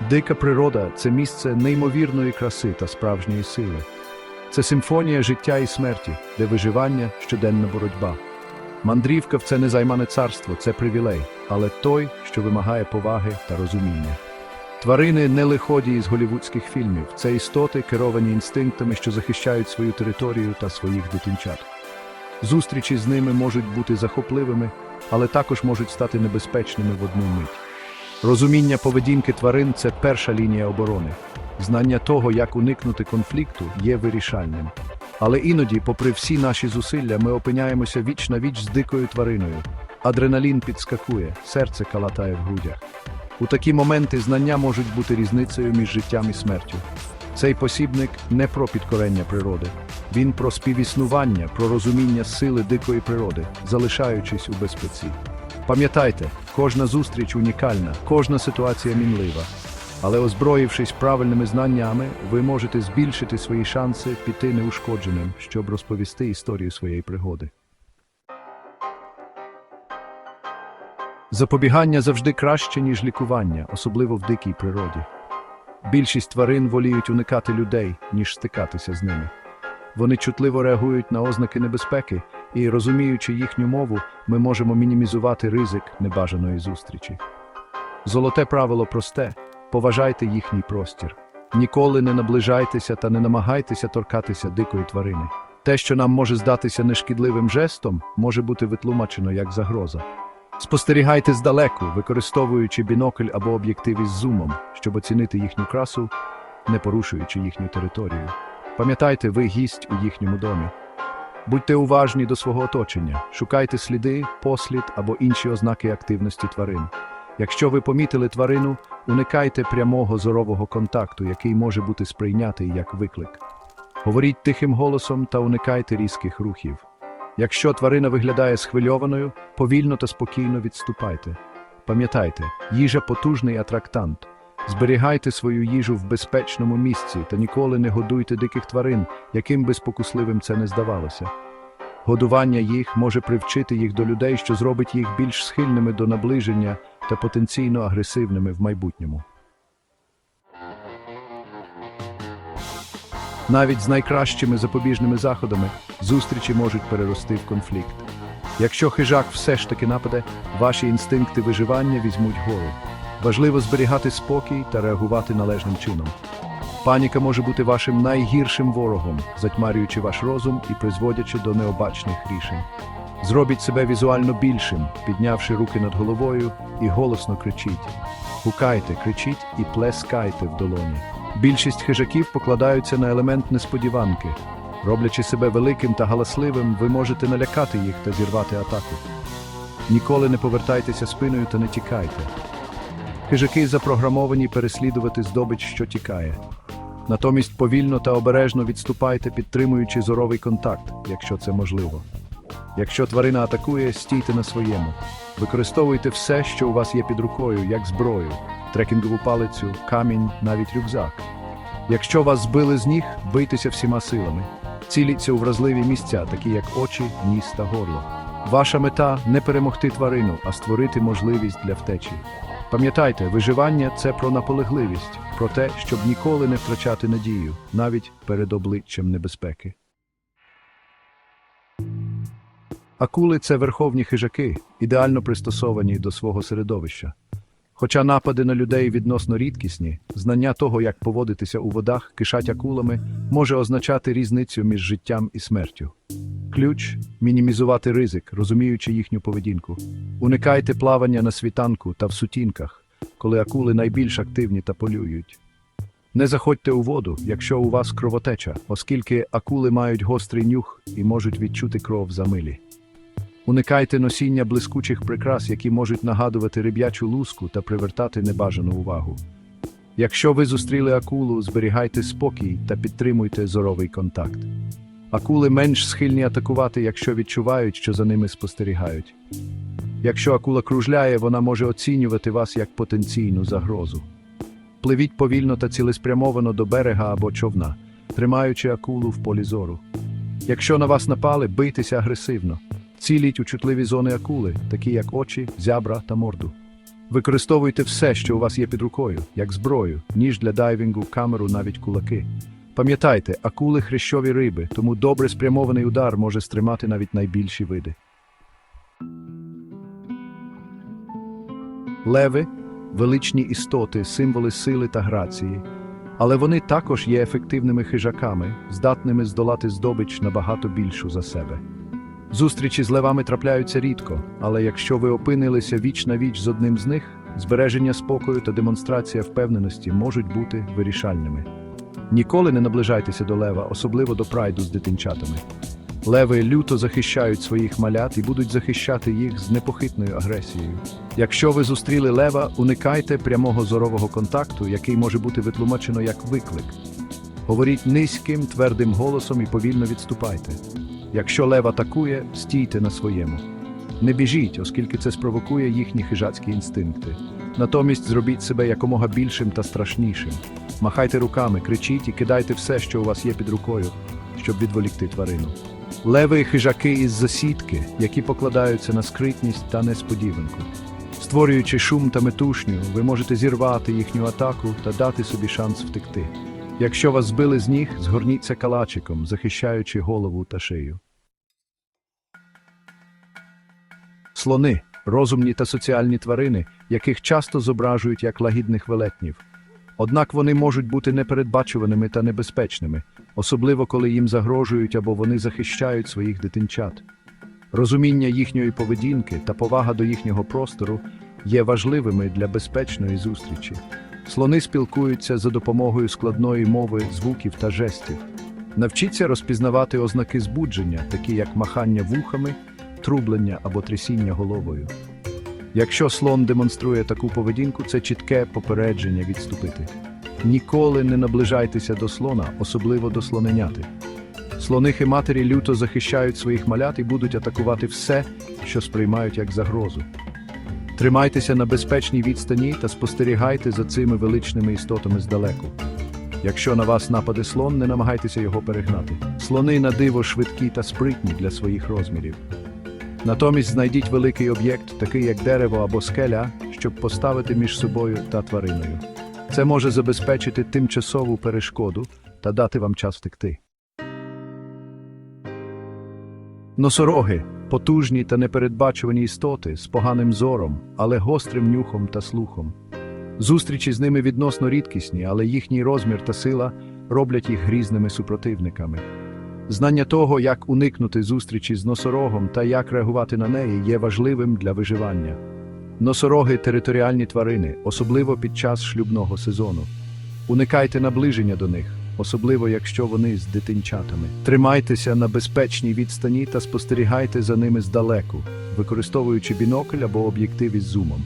Дика природа це місце неймовірної краси та справжньої сили. Це симфонія життя і смерті, де виживання щоденна боротьба. Мандрівка в це не займане царство, це привілей, але той, що вимагає поваги та розуміння. Тварини не лиходії з голівудських фільмів, це істоти, керовані інстинктами, що захищають свою територію та своїх дитинчат. Зустрічі з ними можуть бути захопливими, але також можуть стати небезпечними в одну мить. Розуміння поведінки тварин це перша лінія оборони. Знання того, як уникнути конфлікту, є вирішальним. Але іноді, попри всі наші зусилля, ми опиняємося віч на віч з дикою твариною. Адреналін підскакує, серце калатає в грудях. У такі моменти знання можуть бути різницею між життям і смертю. Цей посібник не про підкорення природи. Він про співіснування, про розуміння сили дикої природи, залишаючись у безпеці. Пам'ятайте, кожна зустріч унікальна, кожна ситуація мінлива. Але озброївшись правильними знаннями, ви можете збільшити свої шанси піти неушкодженим, щоб розповісти історію своєї пригоди. Запобігання завжди краще, ніж лікування, особливо в дикій природі. Більшість тварин воліють уникати людей, ніж стикатися з ними. Вони чутливо реагують на ознаки небезпеки, і, розуміючи їхню мову, ми можемо мінімізувати ризик небажаної зустрічі. Золоте правило просте поважайте їхній простір. Ніколи не наближайтеся та не намагайтеся торкатися дикої тварини. Те, що нам може здатися нешкідливим жестом, може бути витлумачено як загроза. Спостерігайте здалеку, використовуючи бінокль або об'єктив із зумом, щоб оцінити їхню красу, не порушуючи їхню територію. Пам'ятайте, ви гість у їхньому домі. Будьте уважні до свого оточення, шукайте сліди, послід або інші ознаки активності тварин. Якщо ви помітили тварину, уникайте прямого зорового контакту, який може бути сприйнятий як виклик. Говоріть тихим голосом та уникайте різких рухів. Якщо тварина виглядає схвильованою, повільно та спокійно відступайте. Пам'ятайте, їжа потужний атрактант. Зберігайте свою їжу в безпечному місці та ніколи не годуйте диких тварин, яким би спокусливим це не здавалося. Годування їх може привчити їх до людей, що зробить їх більш схильними до наближення та потенційно агресивними в майбутньому. Навіть з найкращими запобіжними заходами зустрічі можуть перерости в конфлікт. Якщо хижак все ж таки нападе, ваші інстинкти виживання візьмуть гору. Важливо зберігати спокій та реагувати належним чином. Паніка може бути вашим найгіршим ворогом, затьмарюючи ваш розум і призводячи до необачних рішень. Зробіть себе візуально більшим, піднявши руки над головою і голосно кричіть. Гукайте, кричіть і плескайте в долоні. Більшість хижаків покладаються на елемент несподіванки. Роблячи себе великим та галасливим, ви можете налякати їх та зірвати атаку. Ніколи не повертайтеся спиною та не тікайте. Хижаки запрограмовані переслідувати здобич, що тікає. Натомість повільно та обережно відступайте, підтримуючи зоровий контакт, якщо це можливо. Якщо тварина атакує, стійте на своєму. Використовуйте все, що у вас є під рукою, як зброю, трекінгову палицю, камінь, навіть рюкзак. Якщо вас збили з ніг, бийтеся всіма силами. Ціліться у вразливі місця, такі як очі, ніс та горло. Ваша мета не перемогти тварину, а створити можливість для втечі. Пам'ятайте, виживання це про наполегливість, про те, щоб ніколи не втрачати надію, навіть перед обличчям небезпеки. Акули це верховні хижаки, ідеально пристосовані до свого середовища. Хоча напади на людей відносно рідкісні, знання того, як поводитися у водах, кишать акулами, може означати різницю між життям і смертю. Ключ мінімізувати ризик, розуміючи їхню поведінку. Уникайте плавання на світанку та в сутінках, коли акули найбільш активні та полюють. Не заходьте у воду, якщо у вас кровотеча, оскільки акули мають гострий нюх і можуть відчути кров за милі. Уникайте носіння блискучих прикрас, які можуть нагадувати риб'ячу луску та привертати небажану увагу. Якщо ви зустріли акулу, зберігайте спокій та підтримуйте зоровий контакт. Акули менш схильні атакувати, якщо відчувають, що за ними спостерігають. Якщо акула кружляє, вона може оцінювати вас як потенційну загрозу. Пливіть повільно та цілеспрямовано до берега або човна, тримаючи акулу в полі зору. Якщо на вас напали, бийтеся агресивно. Ціліть у чутливі зони акули, такі як очі, зябра та морду. Використовуйте все, що у вас є під рукою, як зброю, ніж для дайвінгу, камеру, навіть кулаки. Пам'ятайте, акули хрещові риби, тому добре спрямований удар може стримати навіть найбільші види. Леви величні істоти, символи сили та грації, але вони також є ефективними хижаками, здатними здолати здобич набагато більшу за себе. Зустрічі з левами трапляються рідко, але якщо ви опинилися віч на віч з одним з них, збереження спокою та демонстрація впевненості можуть бути вирішальними. Ніколи не наближайтеся до лева, особливо до прайду з дитинчатами. Леви люто захищають своїх малят і будуть захищати їх з непохитною агресією. Якщо ви зустріли лева, уникайте прямого зорового контакту, який може бути витлумачено як виклик. Говоріть низьким, твердим голосом і повільно відступайте. Якщо лев атакує, стійте на своєму. Не біжіть, оскільки це спровокує їхні хижацькі інстинкти. Натомість зробіть себе якомога більшим та страшнішим. Махайте руками, кричіть і кидайте все, що у вас є під рукою, щоб відволікти тварину. Леви хижаки із засідки, які покладаються на скритність та несподіванку. Створюючи шум та метушню, ви можете зірвати їхню атаку та дати собі шанс втекти. Якщо вас збили з ніг, згорніться калачиком, захищаючи голову та шию. Слони розумні та соціальні тварини, яких часто зображують як лагідних велетнів. Однак вони можуть бути непередбачуваними та небезпечними, особливо коли їм загрожують або вони захищають своїх дитинчат. Розуміння їхньої поведінки та повага до їхнього простору є важливими для безпечної зустрічі. Слони спілкуються за допомогою складної мови, звуків та жестів. Навчіться розпізнавати ознаки збудження, такі як махання вухами, трублення або трясіння головою. Якщо слон демонструє таку поведінку, це чітке попередження відступити. Ніколи не наближайтеся до слона, особливо до слоненяти. Слонихи матері люто захищають своїх малят і будуть атакувати все, що сприймають як загрозу. Тримайтеся на безпечній відстані та спостерігайте за цими величними істотами здалеку. Якщо на вас нападе слон, не намагайтеся його перегнати. Слони на диво швидкі та спритні для своїх розмірів. Натомість знайдіть великий об'єкт, такий як дерево або скеля, щоб поставити між собою та твариною. Це може забезпечити тимчасову перешкоду та дати вам час втекти. Носороги потужні та непередбачувані істоти з поганим зором, але гострим нюхом та слухом. Зустрічі з ними відносно рідкісні, але їхній розмір та сила роблять їх грізними супротивниками. Знання того, як уникнути зустрічі з носорогом та як реагувати на неї, є важливим для виживання. Носороги територіальні тварини, особливо під час шлюбного сезону. Уникайте наближення до них, особливо якщо вони з дитинчатами. Тримайтеся на безпечній відстані та спостерігайте за ними здалеку, використовуючи бінокль або об'єктив із зумом.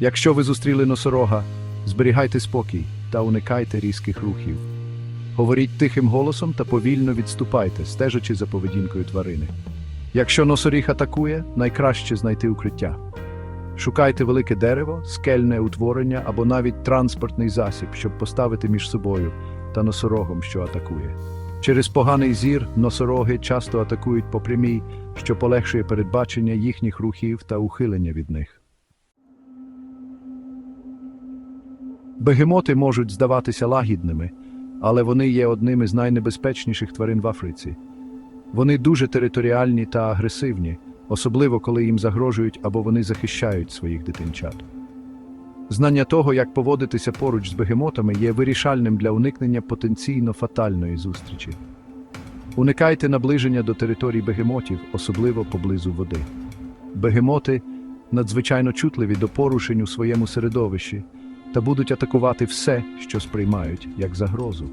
Якщо ви зустріли носорога, зберігайте спокій та уникайте різких рухів. Говоріть тихим голосом та повільно відступайте, стежачи за поведінкою тварини. Якщо носоріг атакує, найкраще знайти укриття. Шукайте велике дерево, скельне утворення або навіть транспортний засіб, щоб поставити між собою та носорогом, що атакує. Через поганий зір носороги часто атакують по прямій, що полегшує передбачення їхніх рухів та ухилення від них. Бегемоти можуть здаватися лагідними, але вони є одним із найнебезпечніших тварин в Африці. Вони дуже територіальні та агресивні, особливо коли їм загрожують або вони захищають своїх дитинчат. Знання того, як поводитися поруч з бегемотами, є вирішальним для уникнення потенційно фатальної зустрічі. Уникайте наближення до територій бегемотів, особливо поблизу води. Бегемоти надзвичайно чутливі до порушень у своєму середовищі та будуть атакувати все, що сприймають як загрозу.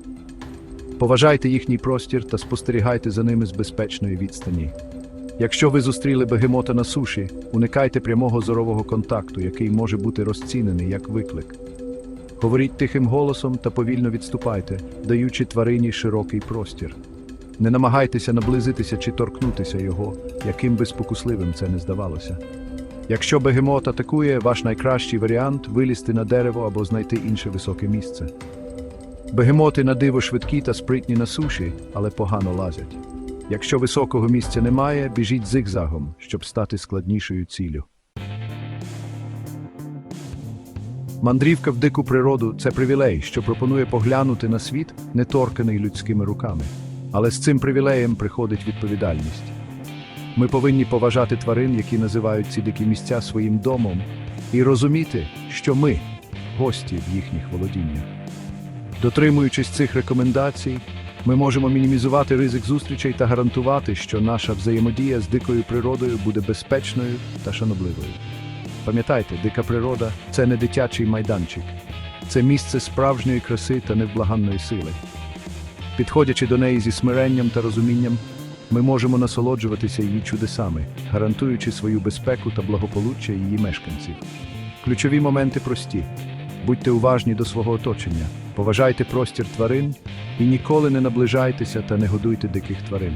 Поважайте їхній простір та спостерігайте за ними з безпечної відстані. Якщо ви зустріли бегемота на суші, уникайте прямого зорового контакту, який може бути розцінений як виклик. Говоріть тихим голосом та повільно відступайте, даючи тварині широкий простір. Не намагайтеся наблизитися чи торкнутися його, яким би спокусливим це не здавалося. Якщо бегемот атакує, ваш найкращий варіант вилізти на дерево або знайти інше високе місце. Бегемоти на диво швидкі та спритні на суші, але погано лазять. Якщо високого місця немає, біжіть зигзагом, щоб стати складнішою ціллю. Мандрівка в дику природу це привілей, що пропонує поглянути на світ, неторканий людськими руками. Але з цим привілеєм приходить відповідальність. Ми повинні поважати тварин, які називають ці дикі місця своїм домом, і розуміти, що ми гості в їхніх володіннях. Дотримуючись цих рекомендацій, ми можемо мінімізувати ризик зустрічей та гарантувати, що наша взаємодія з дикою природою буде безпечною та шанобливою. Пам'ятайте, дика природа це не дитячий майданчик, це місце справжньої краси та невблаганної сили. Підходячи до неї зі смиренням та розумінням, ми можемо насолоджуватися її чудесами, гарантуючи свою безпеку та благополуччя її мешканців. Ключові моменти прості: будьте уважні до свого оточення, поважайте простір тварин і ніколи не наближайтеся та не годуйте диких тварин.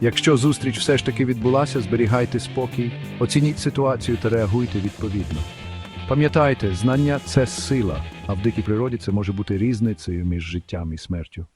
Якщо зустріч все ж таки відбулася, зберігайте спокій, оцініть ситуацію та реагуйте відповідно. Пам'ятайте, знання це сила, а в дикій природі це може бути різницею між життям і смертю.